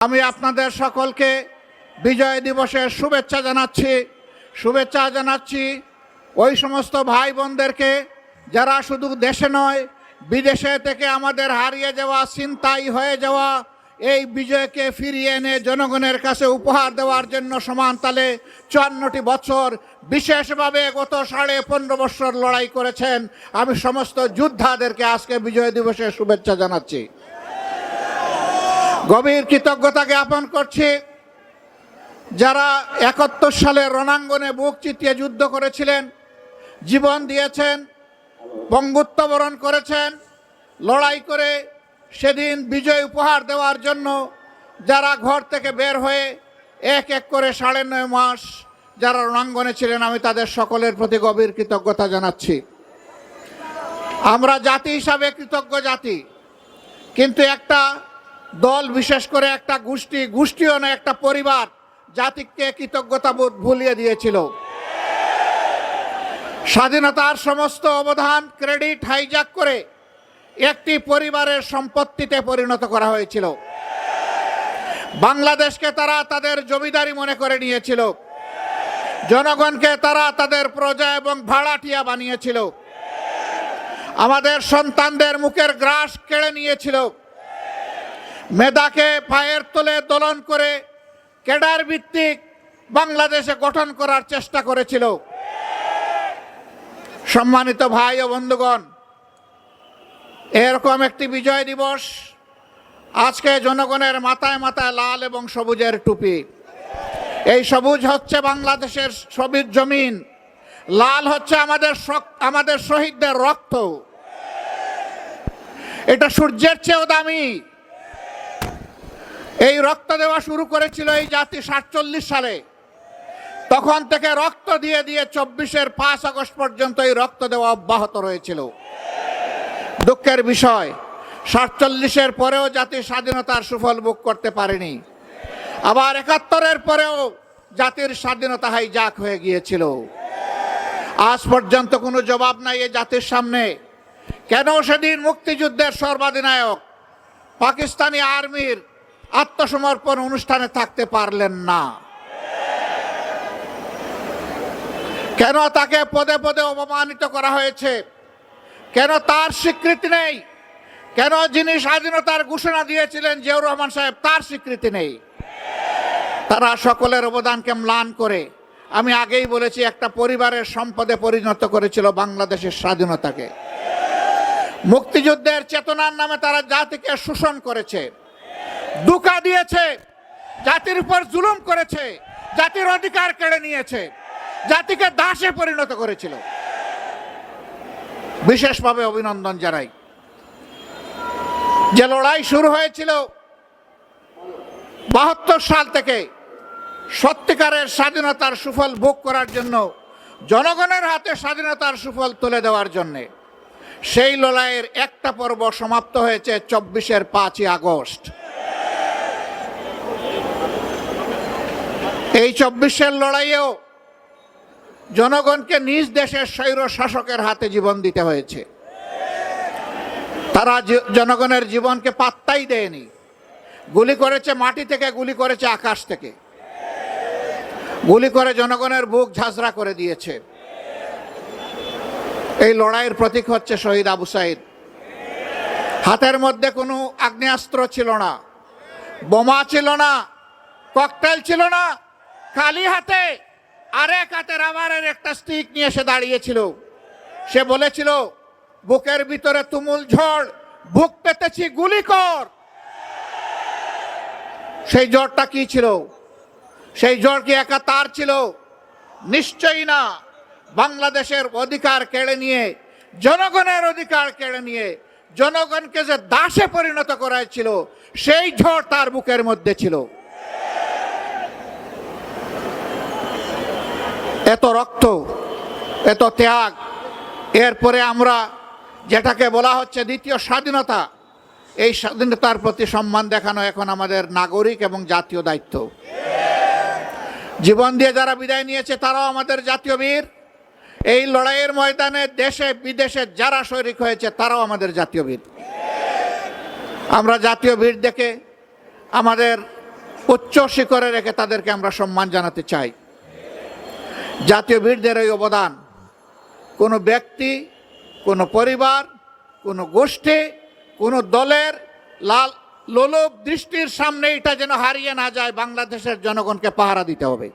আমি আপনাদের সকলকে বিজয় দিবসের শুভেচ্ছা জানাচ্ছি। শুভেচ্ছা জানাচ্ছি ওই সমস্ত ভাই বোনদেরকে, যারা শুধু দেশে নয়, বিদেশে থেকে আমাদের হারিয়ে যাওয়া চিন্তাই হয়ে যাওয়া, এই বিজয়কে ফিরিয়ে এনে জনগণের কাছে উপহার দেওয়ার জন্য সমান তালে চুয়ান্নটি বছর বিশেষভাবে গত সাড়ে পনেরো বছর লড়াই করেছেন। আমি সমস্ত যোদ্ধাদেরকে আজকে বিজয় দিবসের শুভেচ্ছা জানাচ্ছি। গভীর কৃতজ্ঞতা জ্ঞাপন করছি। যারা একাত্তর সালে রণাঙ্গনে বুক চিতিয়ে যুদ্ধ করেছিলেন, জীবন দিয়েছেন পঙ্গুত্ব বরণ করেছেন, লড়াই করে সেদিন বিজয় উপহার দেওয়ার জন্য যারা ঘর থেকে বের হয়ে এক এক করে সাড়ে নয় মাস যারা রণাঙ্গনে ছিলেন, আমি তাদের সকলের প্রতি গভীর কৃতজ্ঞতা জানাচ্ছি। আমরা জাতি হিসাবে কৃতজ্ঞ জাতি, কিন্তু একটা দল বিশেষ করে একটা গোষ্ঠী, গোষ্ঠীও না একটা পরিবার জাতিকে কৃতজ্ঞতা বোধ ভুলিয়ে দিয়েছিল। স্বাধীনতার সমস্ত অবদান, ক্রেডিট হাইজ্যাক করে একটি পরিবারের সম্পত্তিতে পরিণত করা হয়েছিল। বাংলাদেশকে তারা তাদের জমিদারি মনে করে নিয়েছিল। জনগণকে তারা তাদের প্রজা এবং ভাড়াটিয়া বানিয়েছিল। আমাদের সন্তানদের মুখের গ্রাস কেড়ে নিয়েছিল। মেধাকে পায়ের তলে দোলন করে ক্যাডার ভিত্তিক বাংলাদেশে গঠন করার চেষ্টা করেছিল। সম্মানিত ভাই ও বন্ধুগণ, এরকম একটি বিজয় দিবস আজকে জনগণের মাথায় মাথায় লাল এবং সবুজের টুপি। এই সবুজ হচ্ছে বাংলাদেশের সবুজ জমিন, লাল হচ্ছে আমাদের আমাদের শহীদদের রক্ত। এটা সূর্যের চেয়েও দামি। এই রক্ত দেওয়া শুরু করেছিল এই জাতি সাতচল্লিশ সালে। তখন থেকে রক্ত দিয়ে দিয়ে চব্বিশের পাঁচ আগস্ট পর্যন্ত এই রক্ত দেওয়া অব্যাহত রয়েছিল। দুঃখের বিষয়, সাতচল্লিশের পরেও জাতি স্বাধীনতার সুফল ভোগ করতে পারেনি। আবার একাত্তরের পরেও জাতির স্বাধীনতা হাই হাইজাক হয়ে গিয়েছিল। আজ পর্যন্ত কোনো জবাব নাই এই জাতির সামনে। কেন সেদিন মুক্তিযুদ্ধের সর্বাধিনায়ক পাকিস্তানি আর্মির আত্মসমর্পণ অনুষ্ঠানে থাকতে পারলেন না। কেন তাকে পদে পদে অপমানিত করা হয়েছে? কেন তার স্বীকৃতি নেই? কেন যিনি স্বাধীনতার ঘোষণা দিয়েছিলেন জিয়াউর রহমান সাহেব, তার স্বীকৃতি নেই? তারা সকলের অবদানকে ম্লান করে। আমি আগেই বলেছি, একটা পরিবারের সম্পদে পরিণত করেছিল বাংলাদেশের স্বাধীনতাকে। মুক্তিযুদ্ধের চেতনার নামে তারা জাতিকে শোষণ করেছে। দুকা দিয়েছে। জাতির উপর জুলুম করেছে। জাতির অধিকার কেড়ে নিয়েছে। জাতিকে দাসে পরিণত করেছিল। বিশেষভাবে অভিনন্দন জানাই। যে লড়াই শুরু হয়েছিল বাহাত্তর সাল থেকে সত্যিকারের স্বাধীনতার সুফল ভোগ করার জন্য, জনগণের হাতে স্বাধীনতার সুফল তুলে দেওয়ার জন্যে সেই লড়াইয়ের একটা পর্ব সমাপ্ত হয়েছে চব্বিশের পাঁচই আগস্ট। এই চব্বিশের লড়াইয়েও জনগণকে নিজ দেশের স্বৈর শাসকের হাতে জীবন দিতে হয়েছে। তারা জনগণের জীবনকে পাত্তাই দেয়নি। গুলি করেছে মাটি থেকে, গুলি করেছে আকাশ থেকে। গুলি করে জনগণের বুক ঝাঁঝরা করে দিয়েছে। এই লড়াইয়ের প্রতীক হচ্ছে শহীদ আবু সাইদ। হাতের মধ্যে কোনো আগ্নেয়াস্ত্র ছিল না। বোমা ছিল না, ককটেল ছিল না। খালি হাতে আরেক হাতে রাবারের একটা স্টিক নিয়ে সে দাঁড়িয়েছিল। সে বলেছিল, বুকের ভিতরে তুমুল ঝড়, বুক পেতেছি গুলি কর সেই জ্বরটা কি ছিল? সেই জ্বর কি একা তার ছিল? নিশ্চয়ই না। বাংলাদেশের অধিকার কেড়ে নিয়ে, জনগণের অধিকার কেড়ে নিয়ে, জনগণকে যে দাসে পরিণত করাইছিল সেই ঝড় তার বুকের মধ্যে ছিল। এত রক্ত, এত ত্যাগ। এরপরে আমরা যেটাকে বলা হচ্ছে দ্বিতীয় স্বাধীনতা, এই স্বাধীনতার প্রতি সম্মান দেখানো এখন আমাদের নাগরিক এবং জাতীয় দায়িত্ব। জীবন দিয়ে যারা বিদায় নিয়েছে, তারাও আমাদের জাতীয় বীর। এই লড়াইয়ের ময়দানে দেশে, বিদেশে যারা শরিক হয়েছে, তারাও আমাদের জাতীয় বীর। আমরা জাতীয় বীর দেখে আমাদের উচ্চ শিখরে রেখে তাদেরকে আমরা সম্মান জানাতে চাই। জাতীয় বীরদের এই অবদান। কোনো ব্যক্তি, কোনো পরিবার, কোনো গোষ্ঠী, কোনো দলের লাল লোলব দৃষ্টির সামনে এটা যেন হারিয়ে না যায়, বাংলাদেশের জনগণকে পাহারা দিতে হবে।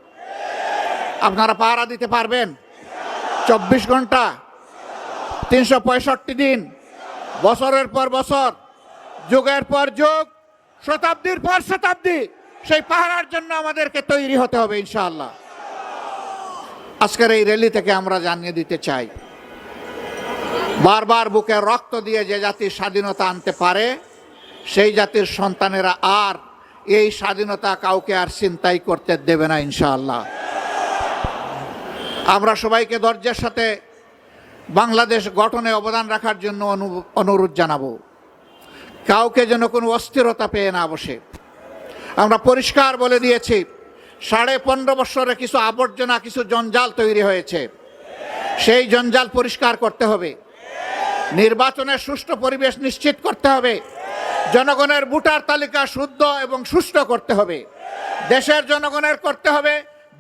আপনারা পাহারা দিতে পারবেন? চব্বিশ ঘণ্টা, তিনশো পঁয়ষট্টি দিন, বছরের পর বছর, যুগের পর যুগ, শতাব্দীর পর শতাব্দী, সেই পাহারার জন্য আমাদেরকে তৈরি হতে হবে ইনশাআল্লাহ। আজকের এই র্যালি থেকে আমরা জানিয়ে দিতে চাই, বারবার বুকে রক্ত দিয়ে যে জাতির স্বাধীনতা আনতে পারে, সেই জাতির সন্তানেরা আর এই স্বাধীনতা কাউকে আর চিন্তাই করতে দেবে না ইনশাআল্লাহ। আমরা সবাইকে ধৈর্যের সাথে বাংলাদেশ গঠনে অবদান রাখার জন্য অনু- অনুরোধ জানাব। কাউকে যেন কোনো অস্থিরতা পেয়ে না বসে। আমরা পরিষ্কার বলে দিয়েছি সাড়ে পনেরো বছরে কিছু আবর্জনা, কিছু জঞ্জাল তৈরি হয়েছে। সেই জঞ্জাল পরিষ্কার করতে হবে। নির্বাচনের সুষ্ঠু পরিবেশ নিশ্চিত করতে হবে। জনগণের ভোটার তালিকা শুদ্ধ এবং সুষ্ঠু করতে হবে। দেশের জনগণের করতে হবে।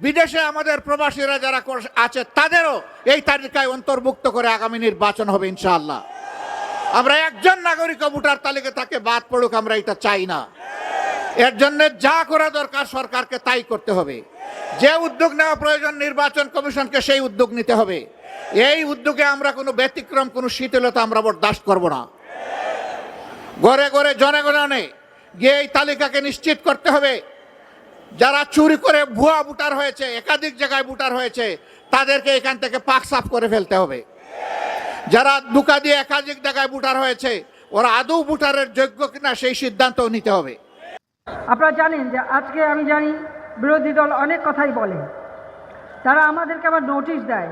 বিদেশে আমাদের প্রবাসীরা যারা আছে, তাদেরও এই তালিকায় অন্তর্ভুক্ত করে আগামী নির্বাচন হবে ইনশাআল্লাহ। আমরা একজন নাগরিক ভোটার তালিকা তাকে বাদ পড়ুক, আমরা এটা চাই না। এর জন্য যা করা দরকার সরকারকে তাই করতে হবে। যে উদ্যোগ নেওয়া প্রয়োজন নির্বাচন কমিশনকে সেই উদ্যোগ নিতে হবে। এই উদ্যোগে আমরা কোনো ব্যতিক্রম, কোনো শিথিলতা আমরা বরদাস্ত করব না। ঘরে ঘরে জনগণনে গিয়ে এই তালিকাকে নিশ্চিত করতে হবে। যারা চুরি করে ভুয়া ভোটার হয়েছে, একাধিক জায়গায় ভোটার হয়েছে, তাদেরকে এখান থেকে পাক সাফ করে ফেলতে হবে। যারা দুকা দিয়ে একাধিক জায়গায় ভোটার হয়েছে, ওরা আদৌ ভোটারের যোগ্য কিনা সেই সিদ্ধান্তও নিতে হবে। আপনারা জানেন যে আজকে আমি জানি বিরোধী দল অনেক কথাই বলে। তারা আমাদেরকে আবার নোটিশ দেয়।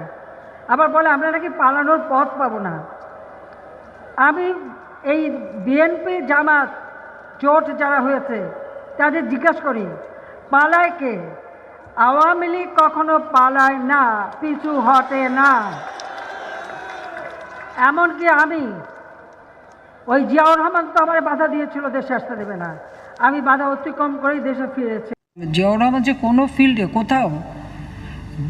আবার বলে, আমরা নাকি পালানোর পথ পাবো না। আমি এই বিএনপি জামাত, জোট যারা হয়েছে, তাদের জিজ্ঞাসা করি, পালায় কে? আওয়ামী লীগ কখনো পালায় না, পিছু হটে না। এমনকি আমি, ওই জিয়াউর রহমান তো আমার বাধা দিয়েছিল, দেশে আসতে দেবে না। আমি বাধা অতিক্রম করেই দেশে ফিরেছি। জিয়াউর যে কোনো ফিল্ডে কোথাও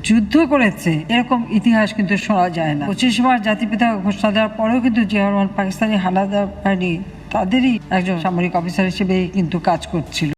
যুদ্ধ করেছে, এরকম ইতিহাস কিন্তু শোনা যায় না। পঁচিশ বার জাতিপিতা ঘোষণা দেওয়ার পরেও কিন্তু জিয়াউর রহমান পাকিস্তানি হানাদার বাহিনী তাদেরই একজন সামরিক অফিসার হিসেবেই কিন্তু কাজ করছিল।